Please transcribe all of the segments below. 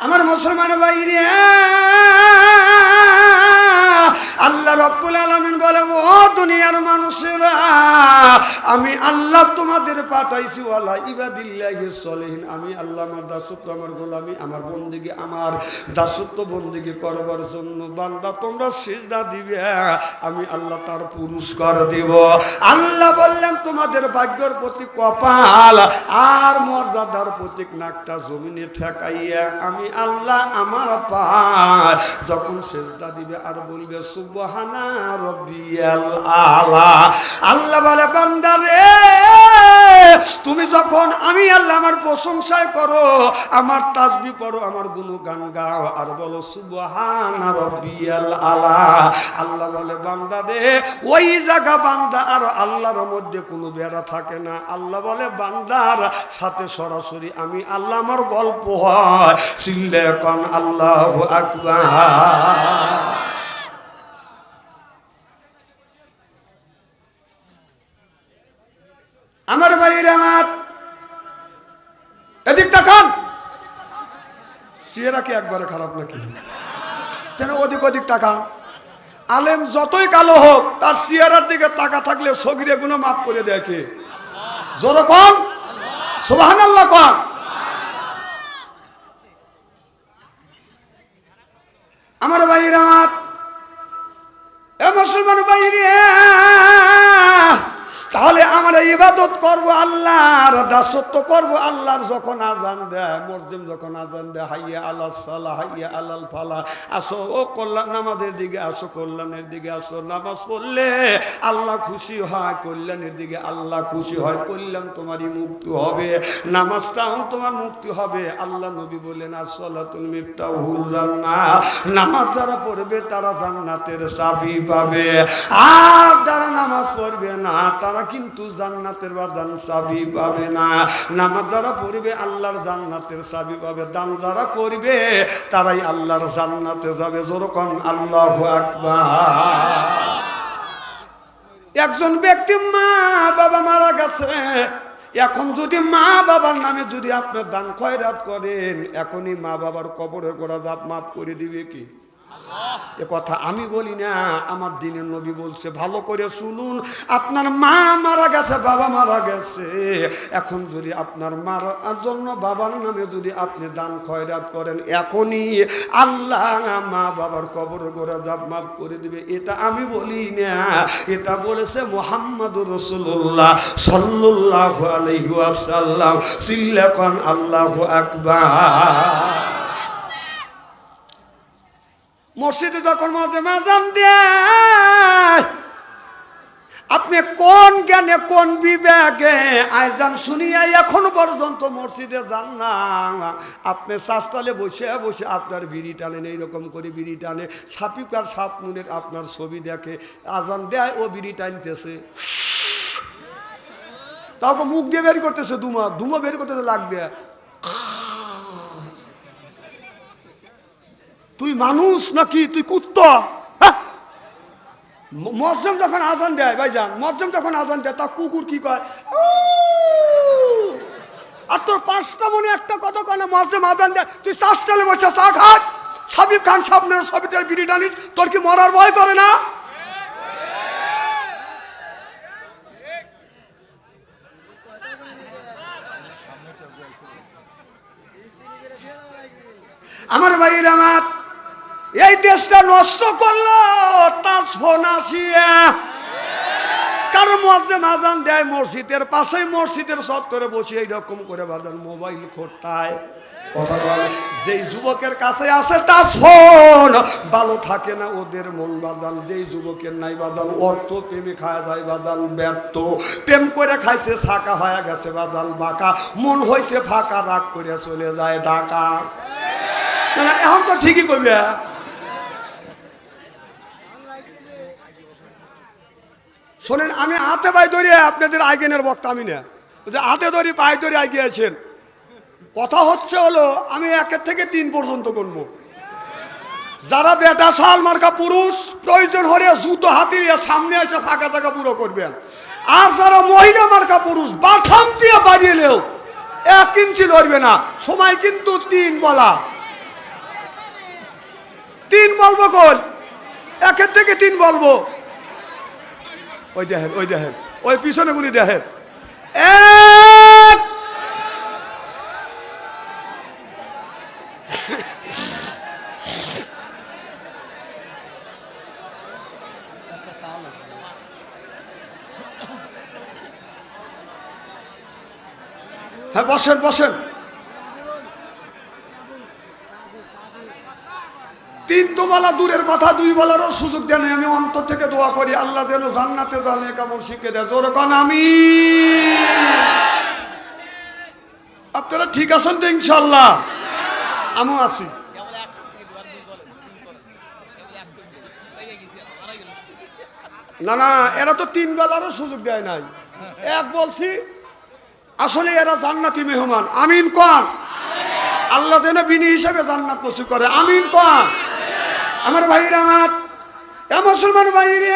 আমার মুসলমান বাইরে আল্লাহ রব্বুল আলমিন বলে দুনিয়ার মানুষেরা, আমি আল্লাহ তোমাদের পাঠাইছি, ওয়ালা ইবাদিল্লাহি সলিহিন, আমি আল্লাহ আমার দাসত্ব, আমার গোলামি, আমার বন্দিকে আমার দাসত্ব বন্দিকে করবার জন্য। বান্দা, তোমরা সিজদা দিবে, আমি আল্লাহ তার পুরস্কার দিব। আল্লাহ বললেন, তোমাদের ভাগ্যর প্রতি কপাল আর মর্যাদার প্রতীক নাকটা জমিনে ঠেকাইয়া আমি আল্লাহ আমার পায় যখন সেজদা দিবে আর বলবে, সুবহানা রব্বিয়াল আলা আল্লাহ বলে, বান্দা রে, তুমি যখন আমি আল্লাহ আমার প্রশংসায় করো, আমার তাসবি পড়ো, আমার গুণগান গাও, আর বলো, সুবহানা রব্বিয়াল আলা। আল্লাহ বলে, বান্দা রে, ওই জায়গা বান্দা, আর আল্লাহর মধ্যে কোনো বেড়া থাকে না। আল্লাহ বলে, বান্দার সাথে সরাসরি আমি আল্লাহ আমার গল্প হয়। চিল্লে কন আল্লাহ আকবার। সিয়েরা কি একবারে খারাপ নাকি? কেন ওদিক ওদিক তাকান। আলেম যতই কালো হোক, তার সিয়ারার দিকে তাকা থাকলে সগিরে গুলো মাফ করে দেয় কে? জোর কম আল্লাহ কন। আমার ভাইয়ের আমার। এ মুসলমান তাহলে আমরা ইবাদত করব আল্লাহর, দাসত্ব করব আল্লাহর যখন আজান দেয়, মসজিদ যখন আজান দেয়, হাইয়া আল্লাহ সাল্লাহ হাইয়া আল্লাহ ফালা, আসো ও কল্যাণ, নামাজের দিকে আসো, কল্যাণের দিকে আসো, নামাজ পড়লে আল্লাহ খুশি হয়, কল্যাণের দিকে আল্লাহ খুশি হয়, কল্যাণ তোমারই মুক্তি হবে নামাজটাও তোমার মুক্তি হবে। আল্লাহ নবী বললেন আসলাতুল মিফতাহুল জান্নাত নামাজ যারা পড়বে তারা জান্নাতের চাবি পাবে। আর যারা নামাজ পড়বে না, তারা কিন্তু জান্নাতের বাদান চাবি পাবে না। নামাজ যারা পড়বে, আল্লাহর জান্নাতের চাবি পাবে। দান যারা করবে, তারাই আল্লাহর জান্নাতে যাবে। যেরকম আল্লাহ আকবার। একজন ব্যক্তি মা বাবা মারা গেছে। এখন যদি মা বাবার নামে যদি আপনার দান খয়রাত করেন, এখনই মা বাবার কবরে করা দাঁত মাফ করে দিবে কি? এ কথা আমি বলি না, আমার দিনের নবী বলছে, ভালো করে শুনুন, আপনার মা মারা গেছে, বাবা মারা গেছে। এখন যদি আপনার মারার জন্য বাবার নামে যদি আপনি দান খয়রাত করেন, এখনই আল্লাহ মা বাবার কবর করে দাব মাফ করে দিবে। এটা আমি বলি না, এটা বলেছে মোহাম্মদ রসুল্লাহ সাল্লাহ আলহিহাসাল্লাম সিল্লাখন আল্লাহ আকবার। মসজিদে যখন মাজান দেয় আপনি কোন জ্ঞানে, কোন বিবেকে? আইজান শুনিয়া এখন পর্যন্ত মসজিদে যান না। আপনি শাস্তালে বসে বসে আপনার বিড়ি টানেন, এইরকম করে বিড়ি টানে। সাপিকার সাপ মুনের আপনার ছবি দেখে, আজান দেয়, ও বিড়ি টানতেছে। তাকে মুখ দিয়ে বের করতেছে দুমা দুমা বের করতেছে, লাগ তুই মানুষ নাকি? তুই কুত্তা? হ্যাঁ? ম- যখন আজান দেয়, ভাইজান, মজ্জম যখন আজান দেয় তা কুকুর কি কয়! আর তোর পাঁচটা মনে একটা কথা কয় না আজান দেয়, তুই চাষটালে বসে, চা খাস? সাবিব খান সামনের সবিতে বিড়ি টানিস, তোর কি মরার ভয় করে না? আমার ভাইয়ের আমার এই দেশটা নষ্ট করল তার ফোন আসিয়া কারও মধ্যে মাজান দেয় মসজিদের পাশেই মসজিদের সত্তরে বসে এইরকম করে বাজান মোবাইল খোটায়। কথা বল, যেই যুবকের কাছে আছে টাচ ফোন ভালো থাকে না ওদের মন বাদান যেই যুবকের নাই বাদান অর্থ প্রেমে খায় যায় বাদান ব্যর্থ। প্রেম করে খাইছে ছাকা হয়ে গেছে বাদান বাঁকা। মন হয়েছে ফাঁকা, রাগ করে চলে যায় ঢাকা। এখন তো ঠিকই কইবে। শোনেন, আমি হাতে পায়ে ধরে আপনাদের আইগেনের বক্তা, আমি না। হাতে ধরি, পায়ে ধরে আগিয়েছেন কথা হচ্ছে হলো, আমি একের থেকে তিন পর্যন্ত করব যারা বেটা সাল মার্কা পুরুষ, প্রয়োজন হলে জুতো হাতি সামনে এসে ফাঁকা জায়গা পুরো করবেন। আর যারা মহিলা মার্কা পুরুষ, বাঠাম দিয়ে বাড়িয়েলেও এক ইঞ্চি লড়বে না। সময় কিন্তু তিন বলা। তিন বলব কোন একের থেকে তিন বলব। ওই দেখেন ওই দেখেন। ওই পিছনে গুলি দেখেন। হ্যাঁ বসেন বসেন। তিন তো বলা দূরের কথা, দুই বলারও সুযোগ দেন আমি অন্তর থেকে দোয়া করি, আল্লাহ যেন জান্নাতে জানে কেমন শিখে দেয়। জোর কন আমি আপনারা ঠিক আছেন তো ইনশাল্লাহ আমিও আছি। না না, এরা তো তিন বেলারও সুযোগ দেয় নাই। এক বলছি, আসলে এরা জান্নাতি মেহমান। আমিন কন। আল্লাহ যেন বিনি হিসাবে জান্নাত নসিব করে। আমিন কন। আমার ভাইরা আমার। এ মুসলমান ভাইরে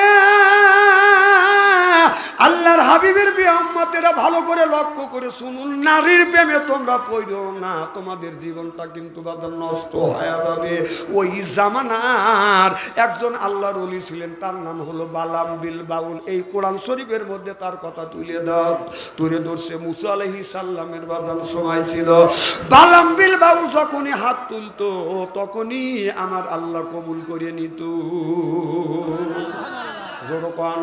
আল্লাহর হাবিবের বিহম্মতেরা ভালো করে লক্ষ্য করে শুনুন, নারীর প্রেমে তোমরা পড়ো না, তোমাদের জীবনটা কিন্তু বাদার নষ্ট হয়ে যাবে। ওই জামানার একজন আল্লাহর অলি ছিলেন, তার নাম হলো বালাম বিল বাউল। এই কোরআন শরীফের মধ্যে তার কথা তুলে দাও তুলে ধরছে মুসা আলহি সাল্লামের বাদান সময় ছিল। বালাম বিল বাউল যখনই হাত তুলতো, তখনই আমার আল্লাহ কবুল করে নিত। জোরকন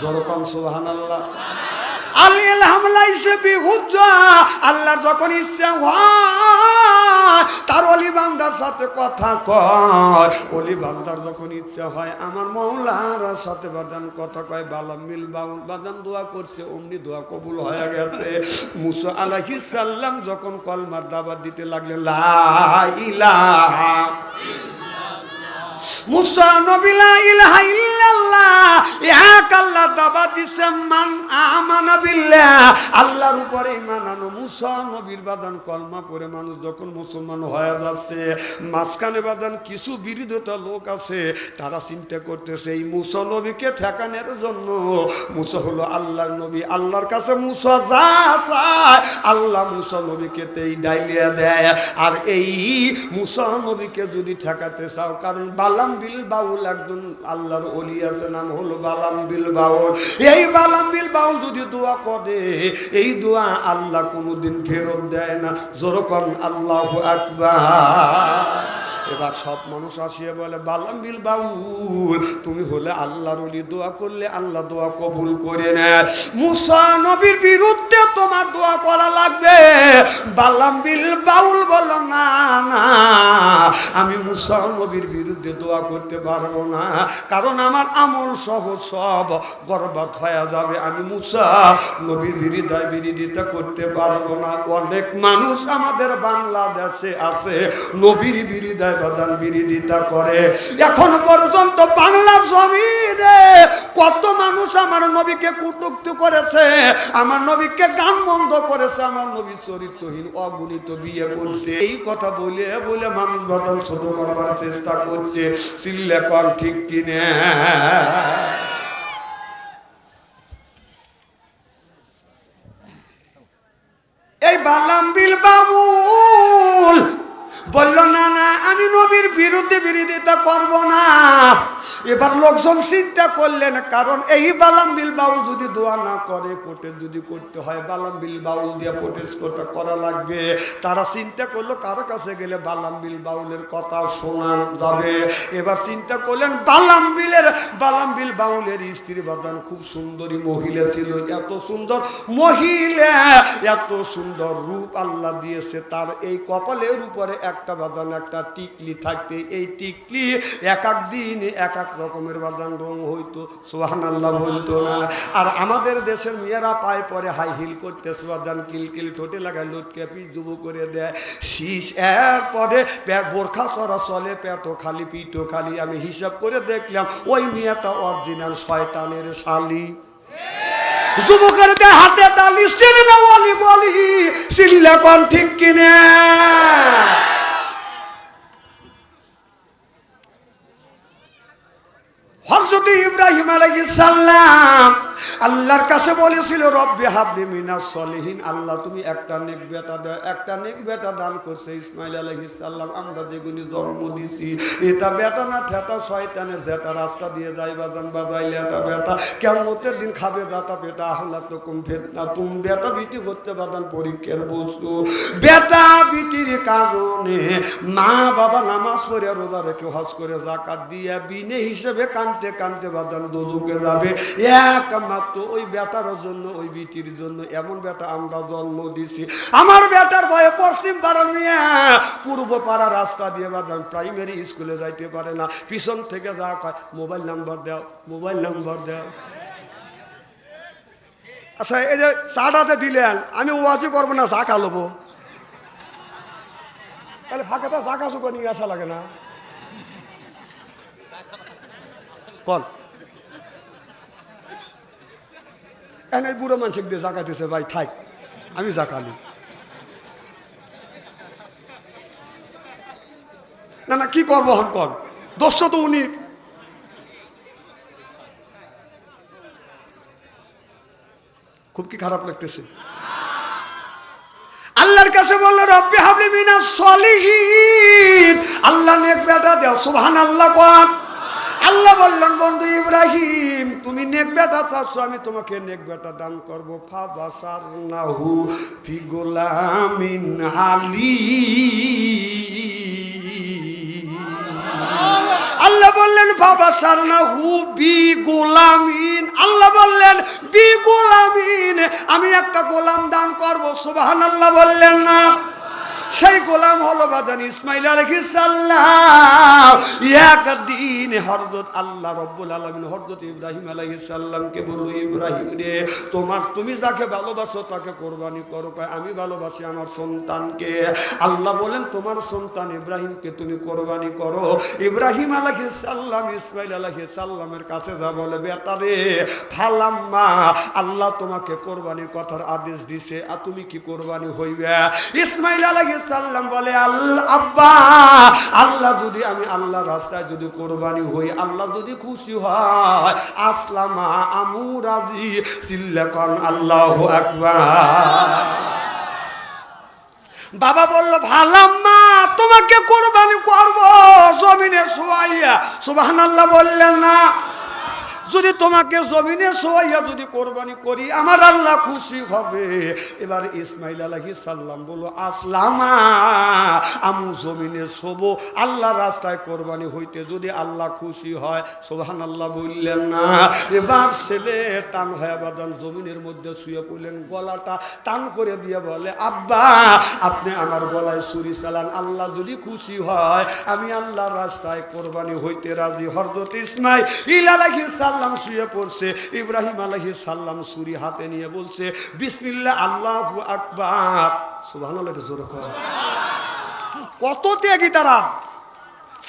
জোরকম সুবহান আল্লাহ আল্লাহ হামলা হিসেবে হুজ্জা আল্লাহর যখন ইচ্ছা হয়, তার অলি বান্দার সাথে কথা কয়। অলি বান্দার যখন ইচ্ছা হয়, আমার মৌলার সাথে বাদান কথা কয় বালাম মিল বাউল বাদান দোয়া করছে, অমনি দোয়া কবুল হয়ে গেছে। মুসা আলাইহিস সাল্লাম যখন কলমার দাবাত দিতে লাগলে লা ইলাহা মুসা নবিলা ইলাহা আল্লাহ আল্লাহর উপরে ঈমান আনো, মুসা নবীর বাদান কলমা পড়ে মানুষ যখন মুসলমান হয়ে যাচ্ছে, মাঝখানে বাদান কিছু বিরোধিতা লোক আছে, তারা চিন্তা করতেছে, এই মুসা নবীকে ঠেকানোর জন্য। মুসা হলো আল্লাহর নবী, আল্লাহর কাছে মুসা যা চায়, আল্লাহ মুসা নবীকে তেই ডাইলিয়া দেয়। আর এই মুসা নবীকে যদি ঠেকাতে চাও, কারণ বালাম বিল বাউল একজন আল্লাহর অলি আছে, নাম হলো বালাম বিল বাউল এই বালাম বিল বাউল যদি দোয়া করে, এই দোয়া আল্লাহ কোনোদিন ফেরত দেয় না। যেরকম আল্লাহ আকবার। এবার সব মানুষ আসিয়ে বলে, বালাম বিল বাউল তুমি হলে আল্লাহর অলি দোয়া করলে আল্লাহ দোয়া কবুল করে নেয়। মুসা নবীর বিরুদ্ধে তোমার দোয়া করা লাগবে। বালাম বিল বাউল বল, না না, আমি মুসা নবীর বিরুদ্ধে দোয়া করতে পারব না। কারণ আমার আমল সহ সব, গর্বাত হয়ে যাবে। আমি মুসা নবীর বিরুদ্ধায় বিরোধিতা করতে পারব না। অনেক মানুষ আমাদের বাংলাদেশে আছে, নবীর বিরুদ্ধায় প্রধান বিরোধিতা করে। এখন পর্যন্ত বাংলার জমিনে কত মানুষ আমার নবীকে কুটুক্তি করেছে, আমার নবীকে গান বন্ধ করেছে, আমার নবী চরিত্রহীন, অগুণিত বিয়ে করছে। এই কথা বলে বলে মানুষ বদল ছোট করবার চেষ্টা করছে। চিল্লে কর ঠিক কিনে। এই বালাম বিল বাবুল বলল, না না, আমি নবীর বিরুদ্ধে বিরোধিতা করব না। এবার লোকজন চিন্তা করলেন, কারণ এই বালাম বিল বাউল যদি দোয়া না করে প্রোটেস যদি করতে হয় বালাম বিল বাউল দিয়ে প্রোটেস করতে করা লাগবে। তারা চিন্তা করল, কারও কাছে গেলে বালাম বিল বাউলের কথা শোনা যাবে? এবার চিন্তা করলেন বালাম বিলের বালাম বিল বাউলের স্ত্রী বাদান খুব সুন্দরী মহিলা ছিল, এত সুন্দর মহিলা, এত সুন্দর রূপ আল্লাহ দিয়েছে, তার এই কপালের উপরে একটা বাদান একটা টিকলি থাকতে, এই টিকলি এক এক দিন এক এক রকমের বাদান রং হইতো সোহান আল্লাহ বলতো না। আর আমাদের দেশের মেয়েরা পায় পরে হাই হিল করতে বাদান কিলকিল ঠোঁটে লাগায় লটকে যুব করে দেয়। শীষ এরপরে বোরখা চড়া চলে পেটো খালি পিঠো খালি। আমি হিসাব করে দেখলাম, ওই মেয়েটা অরিজিনাল শয়তানের শালি। যুবকের হাতে তালি চিনি কন ঠিক কিনে হজরত ইব্রাহিম আলাইহিস সালাম আল্লাহর কাছে বলেছিল, রব্বে হাবলি মিনা সলিহীন। আল্লাহ, তুমি একটা নেক বেটা দাও একটা নেক বেটা দান করছে ইসমাইল আলাইহিস সালাম। আমরা যেগুলি জন্ম দিছি, এটা বেটা না থেতা, শয়তানের জেতা রাস্তা দিয়ে যাই বাজান বাজাইলে এটা বেটা। কেমতের দিন খাবে দাতা বেটা আহ্লা তো কম ফেতনা। তুম বেটা বিটি করতে বাদান পরীক্ষার বস্তু। বেটা বিটির কারণে মা বাবা নামাজ পড়ে রোজা রেখে হজ করে জাকাত দিয়ে বিনে হিসেবে কানতে কানতে বাদান দোজুকে যাবে। একমাত্র ওই বেটার জন্য, ওই বিটির জন্য, এমন বেটা আমরা জন্ম দিছি। আমার বেটার ভয়ে পশ্চিম পাড়ার মেয়ে পূর্ব পাড়া রাস্তা দিয়ে বাদান প্রাইমারি স্কুলে যাইতে পারে না। পিছন থেকে যা কয়, মোবাইল নাম্বার দাও, মোবাইল নাম্বার দাও। আচ্ছা এই যে চাটাতে দিলেন, আমি ওয়াজি করব না, চা খালবো তাহলে ফাঁকাটা চা কাজু করে নিয়ে আসা লাগে না। কল এনে বুড়ো মানুষ দিয়ে জাকাতেছে ভাই থাক আমি জাকালি না না কি করব হন কর দোস্ত তো উনি খুব কি খারাপ লাগতেছে আল্লাহর কাছে বলল, রব্বি হাবলি মিনা সলিহিন। আল্লাহ নেক বেটা দেও। সুবহান আল্লাহ আল্লাহ বললেন, বন্ধু ইব্রাহিম, তুমি নেক বেটা চাচ্ছ, আমি তোমাকে নেক বেটা দান করব। ফাবাসার নাহু ফি গোলামিন হালি আল্লাহ বললেন বাবা সারনা হু বি গোলামিন। আল্লাহ বললেন বি গোলামিন, আমি একটা গোলাম দান করব। সুবাহান আল্লাহ বললেন না। সেই গোলাম হলো বাদান ইসমাইল আলাইহিস সালাম। একদিন হযরত আল্লাহ রাব্বুল আলামিন হযরত ইব্রাহিম আলাইহিস সালামকে বলল, ইব্রাহিম রে, তোমার তুমি যাকে ভালোবাসো তাকে কোরবানি করো। আমি ভালোবাসি আমার সন্তানকে। আল্লাহ বলেন, তোমার সন্তান ইব্রাহিমকে তুমি কোরবানি করো। ইব্রাহিম আলাইহিস সালাম ইসমাইল আলাইহিস সালামের কাছে যা বলে, বেটা রে, ফালাম্মা, আল্লাহ তোমাকে কোরবানির কথার আদেশ দিছে, আর তুমি কি কোরবানি হইবে? ইসমাইল আলাইহিস সালাম বলে, আল্লাহ, আব্বা, আল্লাহ যদি আমি আল্লাহ রাস্তায় যদি কোরবানি হই, আল্লাহ যদি খুশি হয়, আসলামা আমু রাজি, সিল্লাকন আল্লাহ বাবা বলল, ভালাম্মা, তোমাকে কোরবানি করব জমিনে শোয়াইয়া। সুবাহান আল্লাহ বললেন, না যদি তোমাকে জমিনে শোয়াইয়া যদি কোরবানি করি, আমার আল্লাহ খুশি হবে। এবার ইসমাইল আলাহি সাল্লাম বলো আসলামা, আমু জমিনে শোবো। আল্লাহ রাস্তায় কোরবানি হইতে যদি আল্লাহ খুশি হয় সোহান আল্লাহ বললেন না। এবার ছেলে টান হয়ে বাদান জমিনের মধ্যে শুয়ে পড়লেন, গলাটা টান করে দিয়ে বলে, আব্বা, আপনি আমার গলায় ছুরি চালান। আল্লাহ যদি খুশি হয়, আমি আল্লাহর রাস্তায় কোরবানি হইতে রাজি। হরদত ইসমাই ইল আলাহি শুয়ে পড়ছে, ইব্রাহিম আলাহি সাল্লাম ছুরি হাতে নিয়ে বলছে, বিসমিল্লাহ, আল্লাহ আকবার। এটা কত ত্যাগী তারা।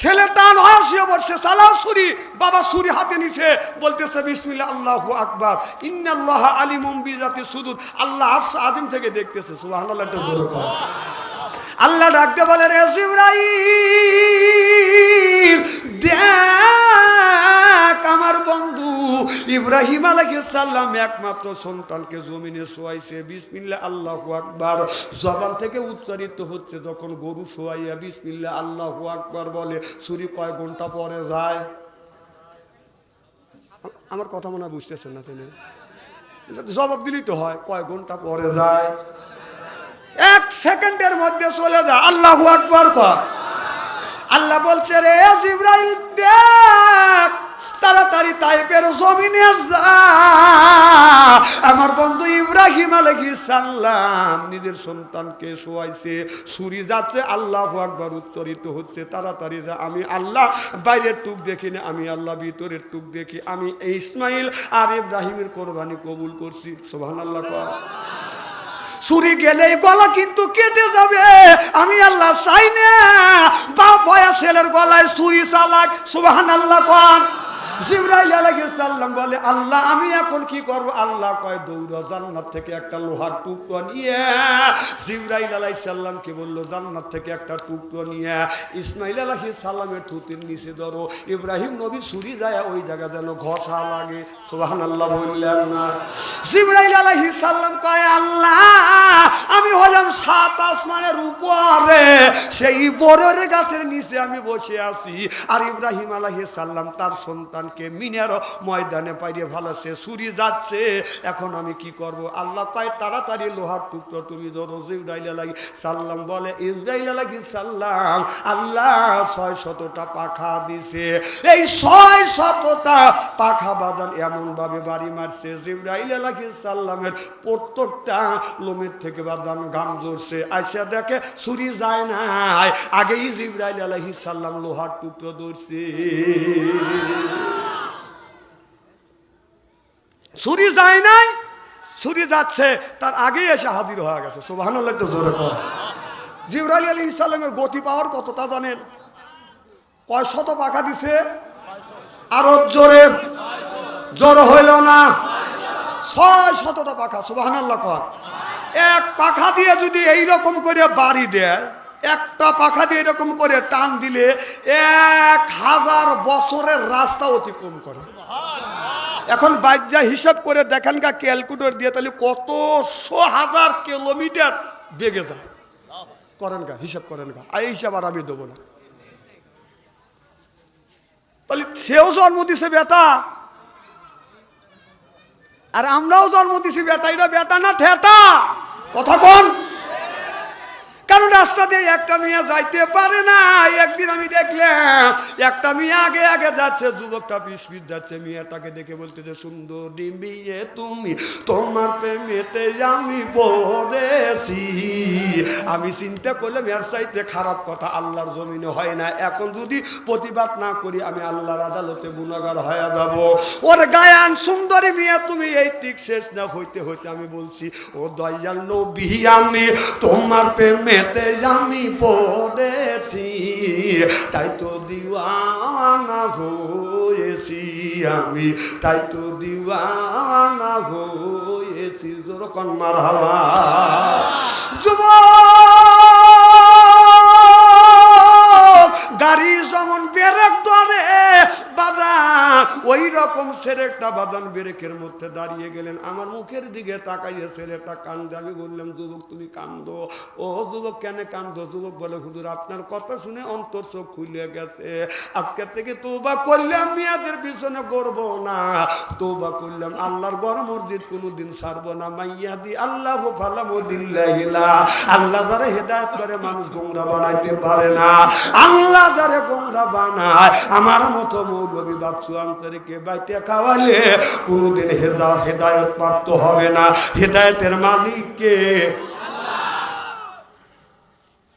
ছেলে টান হয় সালাম ছুরি বাবা ছুরি হাতে নিছে, বলতেছে, বিসমিল্লাহ, আল্লাহ আকবার। ইন্নাল্লাহ আলিমুম বিজাতি সুদুর। আল্লাহ আরশ আজিম থেকে দেখতেছে কর। আল্লাহ ডাকতে বলে, রে দেখ আমার বন্ধু ইব্রাহিম আলাইহিস সালাম একমাত্র সন্তানকে জমিনে শোয়াইছে। বিসমিল্লাহ, আল্লাহু আকবার। জবান থেকে উচ্চারিত হচ্ছে যখন গরু শোয়াইয়া বিসমিল্লাহ, আল্লাহু আকবার বলে, ছুরি কয় ঘণ্টা পরে যায়? আমার কথা মনে হয় বুঝতেছেন না তিনি। জবাব দিলেই তো হয়, কয় ঘণ্টা পরে যায়? এক সেকেন্ডের মধ্যে চলে যায়, আল্লাহু আকবার কর আল্লাহ বলছে, রে জিব্রাইল, দেখ তাড়াতাড়ি তাইপের জমিনে যা। আমার বন্ধু ইব্রাহিম আলাইহিস সালাম নিজের সন্তানকে শোয়াইছে, ছুরি যাচ্ছে, আল্লাহ আকবার উচ্চারিত হচ্ছে, তাড়াতাড়ি যা। আমি আল্লাহ বাইরের টুক দেখি না, আমি আল্লাহ ভিতরের টুক দেখি। আমি ইসমাইল আর ইব্রাহিমের কোরবানি কবুল করছি। সুবহানাল্লাহ কর ছুরি গেলেই গলা কিন্তু কেটে যাবে। আমি আল্লাহ চাই না। বা বয়া ছেলের গলায় ছুরি চালাক। সুবাহান আল্লাহ কন জিব্রাইল আলাইহিস সালাম বলে, আল্লাহ, আমি এখন কি করব? আল্লাহ কয়, দৌড় জান্নাত থেকে একটা লোহার টুকরো নিয়ে জিব্রাইল আলাইহিস সালামকে বলল, জান্নাত থেকে একটা টুকরো নিয়ে ইসমাইল আলাইহিস সালামের থুতির নিচে ধরো, ইব্রাহিম নবী ছুরি যায়, ওই জায়গা যেন ঘষা লাগে। সুবহানাল্লাহ বললেন না। জিব্রাইল আলাইহিস সালাম কয়, আল্লাহ, আমি হলাম সাত আসমানের উপরে, সেই বরের গাছের নিচে আমি বসে আছি। আর ইব্রাহিম আলাইহিস সালাম তার সন্তানকে মিনের ময়দানে পাইয়ে ভালোছে, ছুরি যাচ্ছে। এখন আমি কি করব? আল্লাহ তাই তাড়াতাড়ি লোহার টুকরো তুমি ধরো। জিব্রাইল আলাইহিস সাল্লাম বলে ইব্রাহিম আলাইহিস সাল্লাম, আল্লাহ ছয় শতটা পাখা দিছে। এই ছয় শতটা পাখা বাদান এমন ভাবে বাড়ি মারছে, জিব্রাইল আলাইহিস সাল্লামের প্রত্যেকটা লোমের থেকে বাদান গাম জড়ছে আইসা দেখে ছুরি যায় নাই। আগেই জিব্রাইল আলাইহিস সাল্লাম লোহার টুকরো ধরছে। ছুরি যায় নাই, ছুরি যাচ্ছে, তার আগেই এসে হাজির হয়ে গেছে। সুবহানাল্লাহ জোরে আলী ইসলামের গতি পাওয়ার কতটা জানেন? কয় শত পাখা দিছে? আরও জোরে। জোর হইল না। ছয় শতটা পাখা কর এক পাখা দিয়ে যদি এই রকম করে বাড়ি দেয়, একটা পাখা দিয়ে এরকম করে টান দিলে এক হাজার বছরের রাস্তা অতিক্রম করে। এখন বাজ্যা হিসাব করে দেখেন গা ক্যালকুলেটর দিয়ে, তাহলে কতশো হাজার কিলোমিটার বেগে যায়। করেন গা, হিসাব করেন গা। এই হিসাব আর আমি দেবো না। তাহলে সেও জন্ম দিছে বেটা। আর আমরাও জন্ম দিছি বেটা, এটা বেটা না ঠেটা? কথা কোন। কারণ রাস্তা দিয়ে একটা মেয়ে যাইতে পারে না। একদিন আমি দেখলাম, একটা মেয়ে আগে আগে যাচ্ছে, যুবকটা পিস পিস যাচ্ছে। মেয়েটাকে দেখে বলতে যে, সুন্দর মেয়ে তুমি, তোমার প্রেমেতে আমি পড়েছি। আমি চিন্তা করলাম, এর চাইতে খারাপ কথা আল্লাহর জমিনে হয় না। এখন যদি প্রতিবাদ না করি, আমি আল্লাহর আদালতে গুণাগার হয়ে যাব। ওর গায়ান, সুন্দরী মেয়ে তুমি, এই ঠিক শেষ না। হইতে হইতে আমি বলছি, ও দয়াল নবী, আমি তোমার প্রেমেতে আমি পড়েছি, তাই তো দিওয়ানা হয়েছি আমি, তাই তো দিওয়ানা হয়েছি। জোর কন্যার হাওয়া। ওই রকম ছেলেটা বাদান বেরেকের মধ্যে দাঁড়িয়ে গেলেন। আমার মুখের দিকে তাকাইয়ে ছেলেটা কান্দে। আমি বললাম, যুবক, তুমি কান্দো? ও যুবক, কেন কান্দো? যুবক বলে, হুজুর, আপনার কথা শুনে অন্তর চোখ খুলে গেছে। আজকের থেকে তোবা করলাম, মেয়াদের পিছনে করব না। তোবা করলাম, আল্লাহর গড় মসজিদ কোনোদিন ছাড়বো না। মাইয়া দি আল্লাহ দিল্লাহিলা আল্লাহ যারা হেদায়ত করে, মানুষ গোমরা বানাইতে পারে না। আল্লাহ যারা গোমরা বানায়, আমার মতো মৌলবী বাপসু আন্তরিকে বাইতে খাওয়ালে কোনোদিন হেদা হেদায়ত প্রাপ্ত হবে না। হেদায়তের মালিককে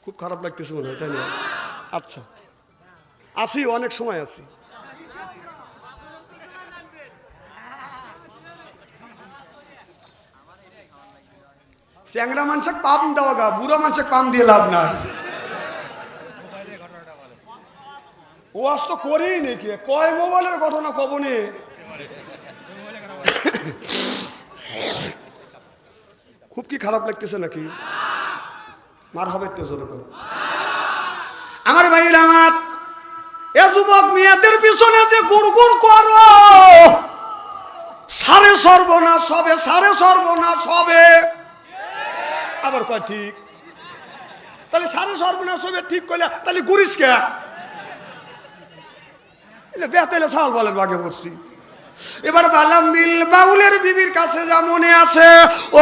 খুব খারাপ লাগতেছে মনে হয়, তাই না? আচ্ছা। আসি অনেক সময় আছি। চ্যাংরা মানুষের পাম দেওয়া গা, বুড়ো মানুষের পাম দিয়ে লাভ নাই। ও আজ তো করেই নাকি কয় মোবাইলের ঘটনা কবনে খুব কি খারাপ লাগতেছে নাকি? মার হবে তো জোর করে। আমার ভাইয়ের আমার, এ যুবক মেয়েদের পিছনে যে গুড়গুড় করো সারে সর্বনাশ সবে সারে সর্বনাশ হবে আবার কয় ঠিক? তাহলে সারে সর্বনাশ হবে ঠিক করলে তাহলে গুরিস কে? বেতাইলে ছাল বলেন বাগে পড়ছি এবার বালাম বিল বাউলের বিবির কাছে যা মনে আছে,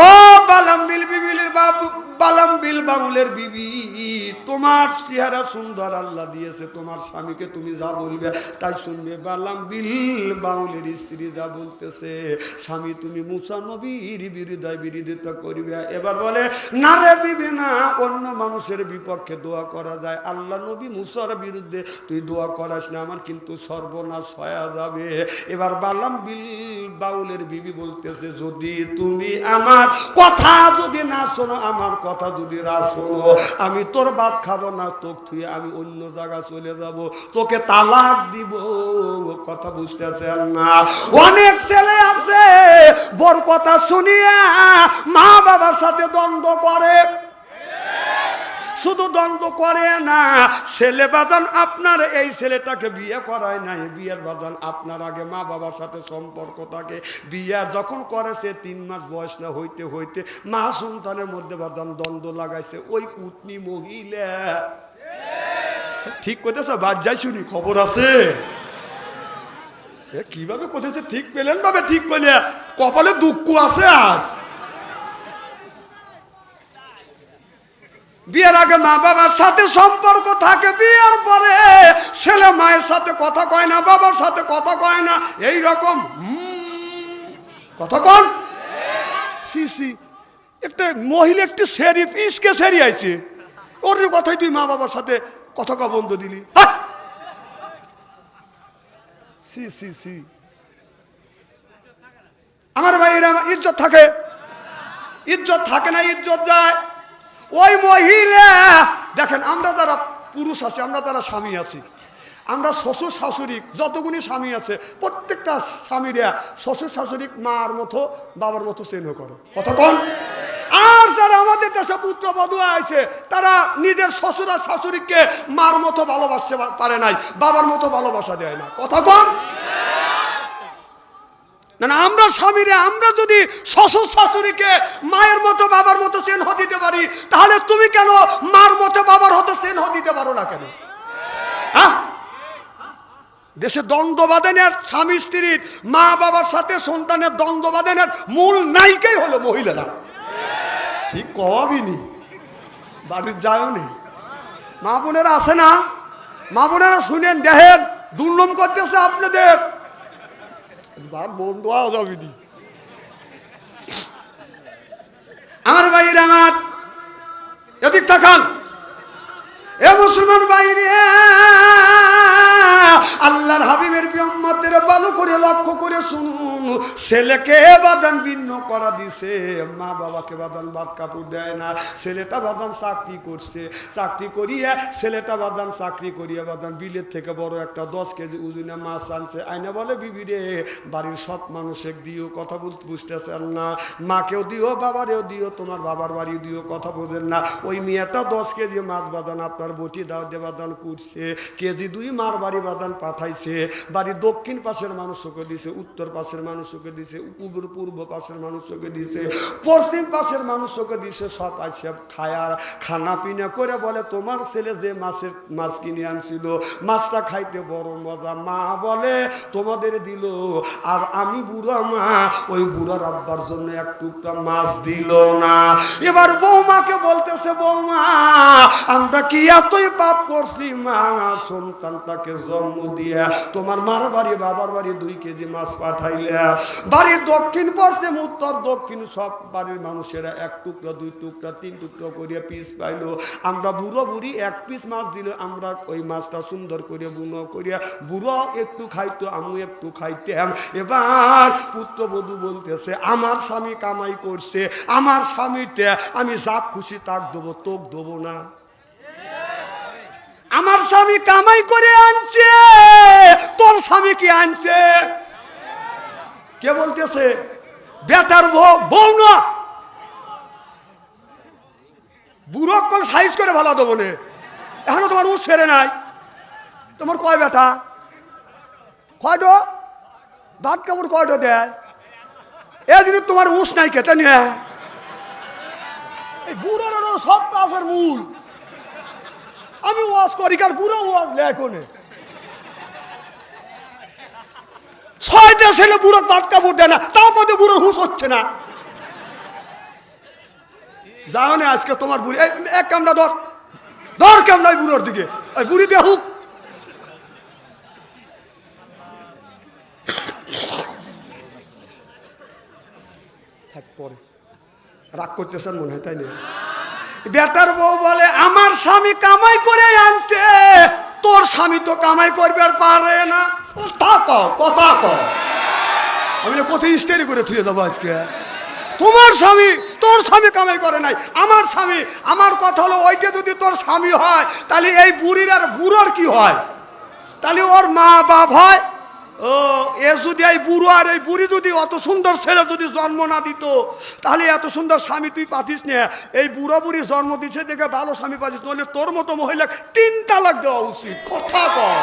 ও বালাম বিল বিবির বাবু বালাম বিল বাউলের বিবি, তোমার চেহারা সুন্দর আল্লাহ দিয়েছে, তোমার স্বামীকে তুমি যা বলবে তাই শুনবে। বালাম বিল বাউলের স্ত্রী যা বলতেছে, স্বামী তুমি মুসা নবীর বিরুদ্ধায় বিরোধিতা করবে। এবার বলে, না রে বিবি, না, অন্য মানুষের বিপক্ষে দোয়া করা যায়। আল্লাহ নবী মুসার বিরুদ্ধে তুই দোয়া করাস না, আমার কিন্তু সর্বনাশ হয়ে যাবে। এবার বাল্লা সালাম বিল বাউলের বিবি বলতেছে, যদি তুমি আমার কথা যদি না শোনো, আমার কথা যদি না শোনো, আমি তোর ভাত খাব না, তোকে থুয়ে আমি অন্য জায়গা চলে যাব, তোকে তালাক দিব। কথা বুঝতেছেন না। অনেক ছেলে আছে বড় কথা শুনিয়া মা বাবার সাথে দ্বন্দ্ব করে। শুধু দ্বন্দ্ব করে না, ছেলে বাদান আপনার, এই ছেলেটাকে বিয়ে করায় নাই। বিয়ের বাদান আপনার আগে মা বাবার সাথে সম্পর্ক থাকে। বিয়ে যখন করেছে তিন মাস বয়স না, হইতে হইতে মা সন্তানের মধ্যে বাদান দ্বন্দ্ব লাগাইছে। ওই কুটনি মহিলা। ঠিক করতেছে বাদ যাই শুনি, খবর আছে? কীভাবে করতেছে ঠিক পেলেন ভাবে ঠিক করলে কপালে দুঃখ আছে আজ। বিয়ের আগে মা বাবার সাথে সম্পর্ক থাকে, বিয়ের পরে ছেলে মায়ের সাথে কথা কয় না, বাবার সাথে কথা কয় না এই রকম কন? সি সি। একটা মহিলা একটি সেরি পিসকে সেরি আইছে। ওর কথাই তুই মা বাবার সাথে কথা কা, বন্ধ দিলি! সি সি সি। আমার ভাইয়েরা ইজ্জত থাকে। ইজ্জত থাকে না, ইজ্জত যায়। ওই মহিলা, দেখেন, আমরা যারা পুরুষ আছি, আমরা যারা স্বামী আছি, আমরা শ্বশুর শাশুড়ি যতগুলি স্বামী আছে, প্রত্যেকটা স্বামীরা শ্বশুর শাশুড়ি মার মতো, বাবার মতো স্নেহ করে। কতক্ষণ আর যারা আমাদের দেশে পুত্রবধূ আছে, তারা নিজের শ্বশুর আর শাশুড়িকে মার মতো ভালোবাসতে পারে নাই, বাবার মতো ভালোবাসা দেয় না। কথা না না আমরা স্বামীরে, আমরা যদি শ্বশুর শাশুড়িকে মায়ের মতো, বাবার মতো চেন দিতে পারি, তাহলে তুমি কেন মার মতো, বাবার হতো চেন দিতে পারো না কেন? হ্যাঁ? দেশে দ্বন্দ্ব বাঁধেনের স্বামী স্ত্রীর মা বাবার সাথে সন্তানের দ্বন্দ্ব বাঁধেনের মূল নায়িকাই হলো মহিলারা। ঠিক কবিনি বাড়ির যায়ও নেই মা বোনেরা আসে না? মা বোনেরা শুনেন, দেখেন দুর্নম করতেছে আপনাদের। বাদ বন্ধ হওয়া যাবে। আমার বাইরে আমার এদিক তাকান এ মুসলমান বাইরে আল্লাহর হাবিবের বিয়ম্মতের ভালো করে লক্ষ্য করে শুনুন। ছেলেকে বাদান ভিন্ন করা দিছে। মা বাবাকে বাদান ভাত কাপড় দেয় না। ছেলেটা বাদান চাকরি করছে। চাকরি করিয়ে ছেলেটা বাদান চাকরি করিয়া বাদান বিলের থেকে বড় একটা দশ কেজি উজুনে মাছ আনছে। আইনা বলে, বিবি রে, বাড়ির সব মানুষের দিও, কথা বলতে বুঝতেছেন না। মাকেও দিও, বাবারেও দিও, তোমার বাবার বাড়ি দিও, কথা বোঝেন না। ওই মেয়েটা দশ কেজি মাছ বাদান আপনার বটি দাও দে বাদান করছে কেজি দুই মার বাড়ি বাদান পাঠাইছে, বাড়ির দক্ষিণ পাশের মানুষকে দিছে, উত্তর পাশের মানুষকে দিছে পূর্ব পূর্ব পাশের মানুষকে দিছে, পশ্চিম পাশের মানুষকে দিছে, সব আইসে খায়ার, খানা পিনা করে বলে, তোমার ছেলে যে মাছের মাছ কিনে আনছিল, মাছটা খাইতে বড় মজা। মা বলে, তোমাদের দিল, আর আমি বুড়া মা। ওই বুড়ার আব্বার জন্য এক টুকরা মাছ দিল না। এবার বৌমাকে বলতেছে, বৌমা, আমরা কি এতই পাপ করছি? মা, সন্তানটাকে জন্ম তোমার মার বাড়ি, বাবার বাড়ি দুই কেজি মাছ বাড়ির দক্ষিণ পশ্চিম, উত্তর দক্ষিণ, সব বাড়ির মানুষেরা এক টুকরা, দুই টুকরা, তিন করিয়া পিস পাইলো। আমরা বুড়ো বুড়ি এক পিস মাছ দিলে আমরা ওই মাছটা সুন্দর করে বুনো করিয়া, বুড়ো একটু খাইতো, আমি একটু খাইতাম। এবার পুত্রবধূ বলতেছে, আমার স্বামী কামাই করছে, আমার স্বামীতে আমি যা খুশি তাক দেবো, তোক দেবো না। আমার স্বামী কামাই করে আনছে। তোর স্বামী কি আনছে? কে বলতেছে? বেটার বউ না। বুড়ো কল সাইজ করে ভালো দেবো নে। এখনও তোমার উস ফেরে নাই। তোমার কয় বেটা? কয়টো? ভাত কাপড় কয়টো দেয়? এ তোমার উস নাই, কেটে নিয়ে এই বুড়োর সব কাজের মূল। ওয়াজ করি, কার বুড়ো ওয়াজ ছয়টা ছেলে বুড়ো না মধ্যে বুড়ো হচ্ছে না। যাও না আজকে তোমার বুড়ি এক কামড়া ধর। ধর বুড়োর দিকে। বুড়ি দিয়ে হুক। থাক, পরে। রাগ করতেছেন মনে হয় তাই না? বেটার বউ বলে, আমার স্বামী কামাই করে আনছে। তোর স্বামী তো কামাই করবে আর পারে না। কথা কও। আমি কোথায় স্টেরি করে থুয়ে যাব আজকে? তোমার স্বামী, তোর স্বামী কামাই করে নাই। আমার স্বামী, আমার কথা হলো ওইটা যদি তোর স্বামী হয়, তাহলে এই বুড়ির আর বুড়োর কি হয়? তাহলে ওর মা বাপ হয় ও, এ যদি এই বুড়ো আর এই বুড়ি যদি অত সুন্দর ছেলে যদি জন্ম না দিত, তাহলে এত সুন্দর স্বামী তুই পাতিস না। এই বুড়ো বুড়ি জন্ম দিছে দেখে ভালো স্বামী পাতিস, নইলে তোর মতো মহিলা তিন তালাক দেওয়া উচিত। কথা কর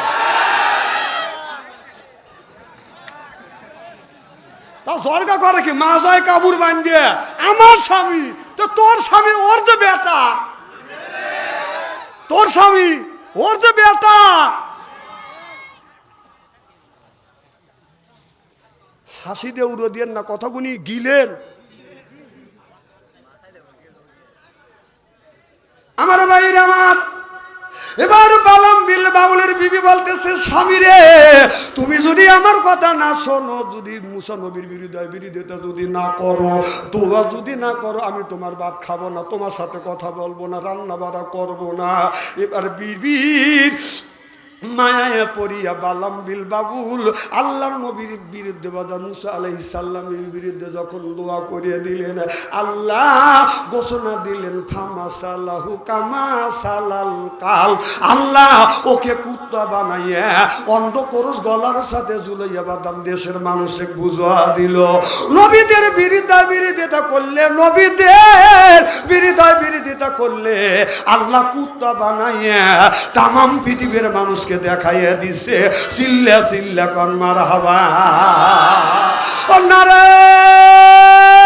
তাও জর্গা করে কি, মাজায় কাবুর বান দিয়ে আমার স্বামী, তো তোর স্বামী ওর যে বেটা? তোর স্বামী ওর যে বেটা? হাসি দিয়ে উড়ো দিয়ে না কথাগুনি গিলেন। আমার ভাইয়ের আমার, এবার বালাম বিল বাউলের বিবি বলতেছে, স্বামী রে, তুমি যদি আমার কথা না শোনো, যদি মুসা নবীর বিরুদ্ধে বিরোধিতা যদি না করো, তোমরা যদি না করো, আমি তোমার ভাত খাব না, তোমার সাথে কথা বলব না রান্না বাড়া করব না। এবার বিবির মায়ায় পড়িয়া বালাম বিল বাবুল। আল্লাহর নবীর বিরুদ্ধে বাজা মুসা আলাইহিস সালামের বিরুদ্ধে যখন দোয়া করিয়ে দিলেন, আল্লাহ ঘোষণা দিলেন, ফামা সালাহু কামা সালাল কাল। আল্লাহ ওকে কুত্তা বানাইয়া অন্ধ করস গলার সাথে জুলাইয়া বাদাম দেশের মানুষে বুঝা দিল। নবীদের বিরুদ্ধে বিরোধিতা করলে, নবীদের বিরুদ্ধে বিরোধিতা করলে আল্লাহ কুত্তা বানাইয়া তামাম পৃথিবীর মানুষকে দেখাইয়া দিছে সিল্লা সিল্লা কন হবা। হাবা নারে!